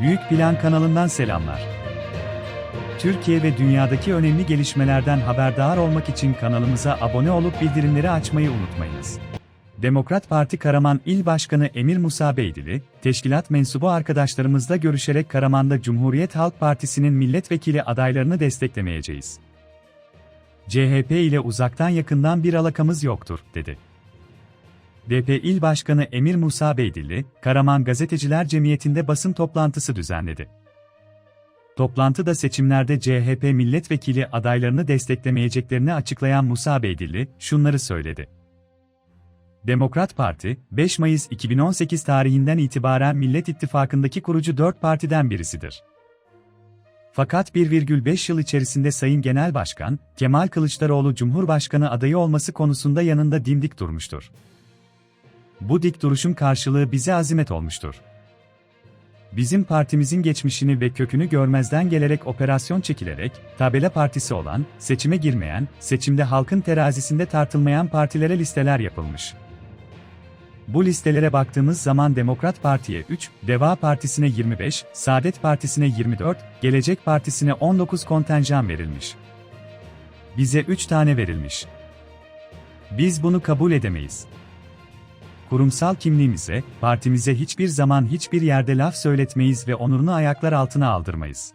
Büyük Plan kanalından selamlar. Türkiye ve dünyadaki önemli gelişmelerden haberdar olmak için kanalımıza abone olup bildirimleri açmayı unutmayınız. Demokrat Parti Karaman İl Başkanı Emir Musa Beydili, teşkilat mensubu arkadaşlarımızla görüşerek Karaman'da Cumhuriyet Halk Partisi'nin milletvekili adaylarını desteklemeyeceğiz. CHP ile uzaktan yakından bir alakamız yoktur, dedi. DP İl Başkanı Emir Musa Beydilli, Karaman Gazeteciler Cemiyeti'nde basın toplantısı düzenledi. Toplantıda seçimlerde CHP milletvekili adaylarını desteklemeyeceklerini açıklayan Musa Beydilli, şunları söyledi. Demokrat Parti, 5 Mayıs 2018 tarihinden itibaren Millet İttifakı'ndaki kurucu dört partiden birisidir. Fakat 1,5 yıl içerisinde Sayın Genel Başkan, Kemal Kılıçdaroğlu Cumhurbaşkanı adayı olması konusunda yanında dimdik durmuştur. Bu dik duruşun karşılığı bize azimet olmuştur. Bizim partimizin geçmişini ve kökünü görmezden gelerek operasyon çekilerek, tabela partisi olan, seçime girmeyen, seçimde halkın terazisinde tartılmayan partilere listeler yapılmış. Bu listelere baktığımız zaman Demokrat Parti'ye 3, Deva Partisi'ne 25, Saadet Partisi'ne 24, Gelecek Partisi'ne 19 kontenjan verilmiş. Bize 3 tane verilmiş. Biz bunu kabul edemeyiz. Kurumsal kimliğimize, partimize hiçbir zaman hiçbir yerde laf söyletmeyiz ve onurunu ayaklar altına aldırmayız.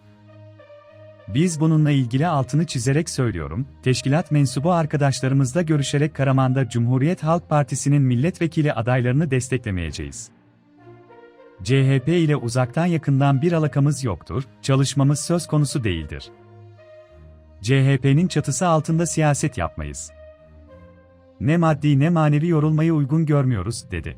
Biz bununla ilgili altını çizerek söylüyorum, teşkilat mensubu arkadaşlarımızla görüşerek Karaman'da Cumhuriyet Halk Partisi'nin milletvekili adaylarını desteklemeyeceğiz. CHP ile uzaktan yakından bir alakamız yoktur, çalışmamız söz konusu değildir. CHP'nin çatısı altında siyaset yapmayız. Ne maddi ne manevi yorulmayı uygun görmüyoruz, dedi.